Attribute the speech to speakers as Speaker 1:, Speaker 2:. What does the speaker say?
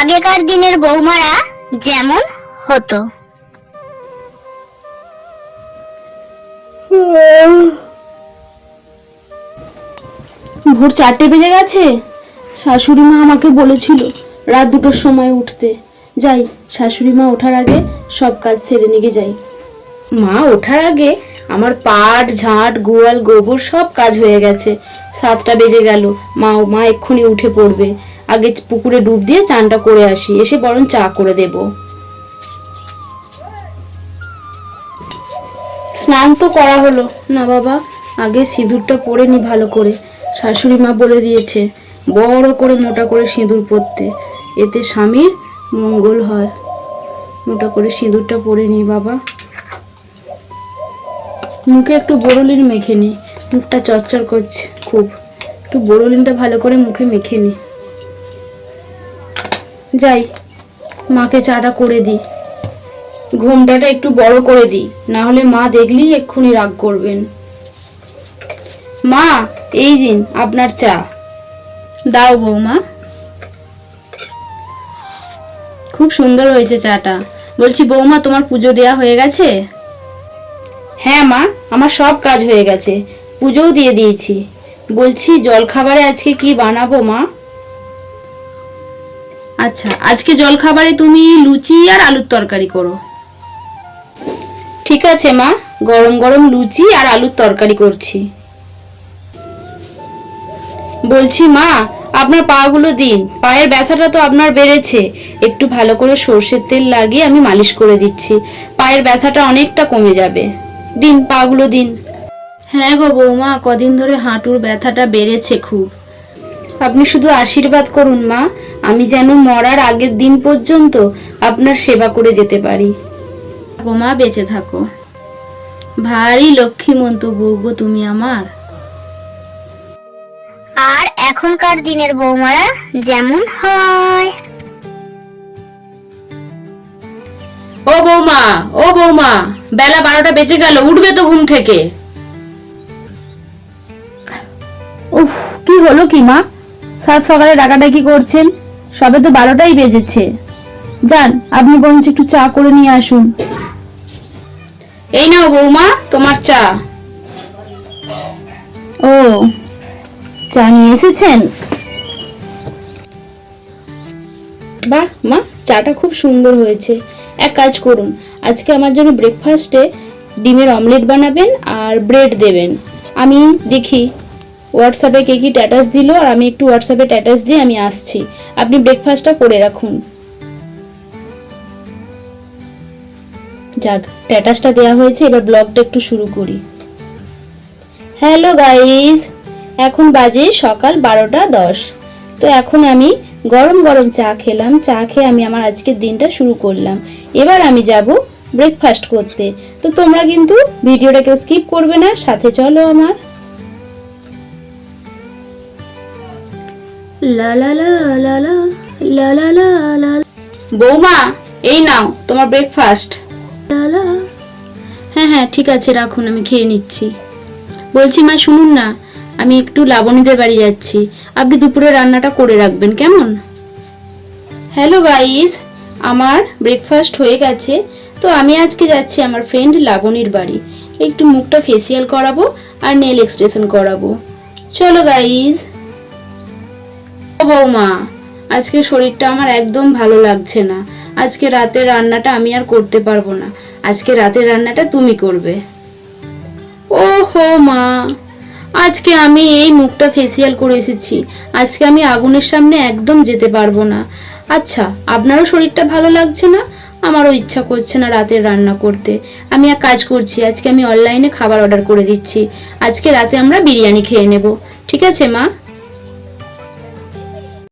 Speaker 1: আগেকার দিনের বৌমারা যেমন হতো।
Speaker 2: ভোর চারটে বেজে গেছে। শাশুড়ি মা আমাকে বলেছিল রাত দুটোর সময় উঠতে। যাই, শাশুড়ি মা ওঠার আগে সব কাজ সেরে নিয়ে যাই। মা ওঠার আগে আমার পাট, ঝাঁট, গোয়াল, গোবর সব কাজ হয়ে গেছে। সাতটা বেজে গেল। মা মা এক্ষুনি উঠে পড়বে। আগে পুকুরে ডুব দিয়ে চানটা করে আসি, এসে বরং চা করে দেব। স্নান তো করা হলো। না বাবা, আগে সিঁদুরটা পরে নি ভালো করে। শাশুড়ি মা বলে দিয়েছে, বড় করে মোটা করে সিঁদুর পরতে। এতে স্বামীর মঙ্গল হয়। মোটা করে সিঁদুরটা পরে নি বাবা। মুখে একটু বোরলিন মেখে নি। মুখটা চচ্চর করছে খুব। একটু বোরলিনটা ভালো করে মুখে মেখে নি। যাই, মাকে চাটা করে দিই। ঘুমটাটা একটু বড় করে দিই না হলে মা দেখলেই এক্ষুনি রাগ করবেন। মা, এই দিন আপনার চা। দাও বৌমা। খুব সুন্দর হয়েছে চাটা। বলছি, বৌমা, তোমার পুজো দেয়া হয়ে গেছে? হ্যাঁ মা, আমার সব কাজ হয়ে গেছে। পুজোও দিয়ে দিয়েছি। বলছি, জলখাবারে আজকে কি বানাবো মা? আচ্ছা আজকে জলখাবারে তুমি লুচি আর আলুর তরকারি করো। ঠিক আছে মা। গরম গরম লুচি আর আলুর তরকারি করছি। বলছি মা আপনার পাগুলো দিন। পায়ের ব্যথাটা তো আপনার বেড়েছে। একটু ভালো করে সর্ষের তেল লাগিয়ে আমি মালিশ করে দিচ্ছি। পায়ের ব্যথাটা অনেকটা কমে যাবে। দিন পাগুলো দিন। হ্যাঁ গো বৌমা কদিন ধরে হাঁটুর ব্যথাটা বেড়েছে খুব। আপনি শুধু আশীর্বাদ করুন মা। আমি যেন মরার আগের দিন পর্যন্ত আপনার সেবা করে যেতে পারি। মা বেঁচে থাকো। ভারী লক্ষ্মীমন্ত বউ গো তুমি আমার।
Speaker 1: আর এখনকার দিনের বৌমারা যেমন হয়।
Speaker 2: ও বৌমা ও বৌমা বেলা বারোটা বেজে গেল উঠবে তো ঘুম থেকে। উফ কি হলো কি মা? সাত সকালে ডাকাডাকি করছেন? সবে তো বারোটাই বেজেছে। যান আপনি বরঞ্চ একটু চা করে নিয়ে আসুন। এই নাও বৌমা তোমার চা। ও চা নিয়ে এসেছেন? বাহ মা চাটা খুব সুন্দর হয়েছে। এক কাজ করুন আজকে আমার জন্য ব্রেকফাস্টে ডিমের অমলেট বানাবেন আর ব্রেড দেবেন। আমি দেখি। হোয়াটসঅ্যাপে কে কি স্ট্যাটাস দিল আর আমি একটু হোয়াটসঅ্যাপে স্ট্যাটাস দিয়ে আমি আসছি। আপনি ব্রেকফাস্টটা করে রাখুন। যাক স্ট্যাটাসটা দেওয়া হয়েছে, এবার ব্লগটা একটু শুরু করি। হ্যালো গাইস এখন বাজে সকাল বারোটা দশ। তো এখন আমি গরম গরম চা খেলাম, চা খেয়ে আমি আমার আজকের দিনটা শুরু করলাম। এবার আমি যাব ব্রেকফাস্ট করতে। তো তোমরা কিন্তু ভিডিওটা কেউ স্কিপ করবে না, সাথে চলো আমার। লা লা লা লা লা লা লা লা লা বৌমা এই নাও তোমার ব্রেকফাস্ট লা লা। হ্যাঁ হ্যাঁ ঠিক আছে রাখুন আমি খেয়ে নিচ্ছি। বলছি মা শুনুন না আমি একটু লাবণীদের বাড়ি যাচ্ছি। আপনি দুপুরে রান্নাটা করে রাখবেন কেমন? হ্যালো গাইস আমার ব্রেকফাস্ট হয়ে গেছে তো আমি আজকে যাচ্ছি আমার ফ্রেন্ড লাবণীর বাড়ি। একটু মুখটা ফেসিয়াল করাবো আর নেল এক্সটেনশন করাবো। চলো গাইস ও বৌমা, আজকে শরীরটা আমার একদম ভালো লাগছে না। আজকে রাতের রান্নাটা আমি আর করতে পারব না। আজকে রাতের রান্নাটা তুমি করবে। ও হো মা, আজকে আমি এই মুখটা ফেসিয়াল করে এসেছি। আজকে আমি আগুনের সামনে একদম যেতে পারব না। আচ্ছা আপনারও শরীরটা ভালো লাগছে না? আমারও ইচ্ছা করছে না রাতের রান্না করতে। আমি এক কাজ করছি, আজকে আমি অনলাইনে খাবার অর্ডার করে দিচ্ছি। আজকে রাতে আমরা বিরিয়ানি খেয়ে নেব। ঠিক আছে মা?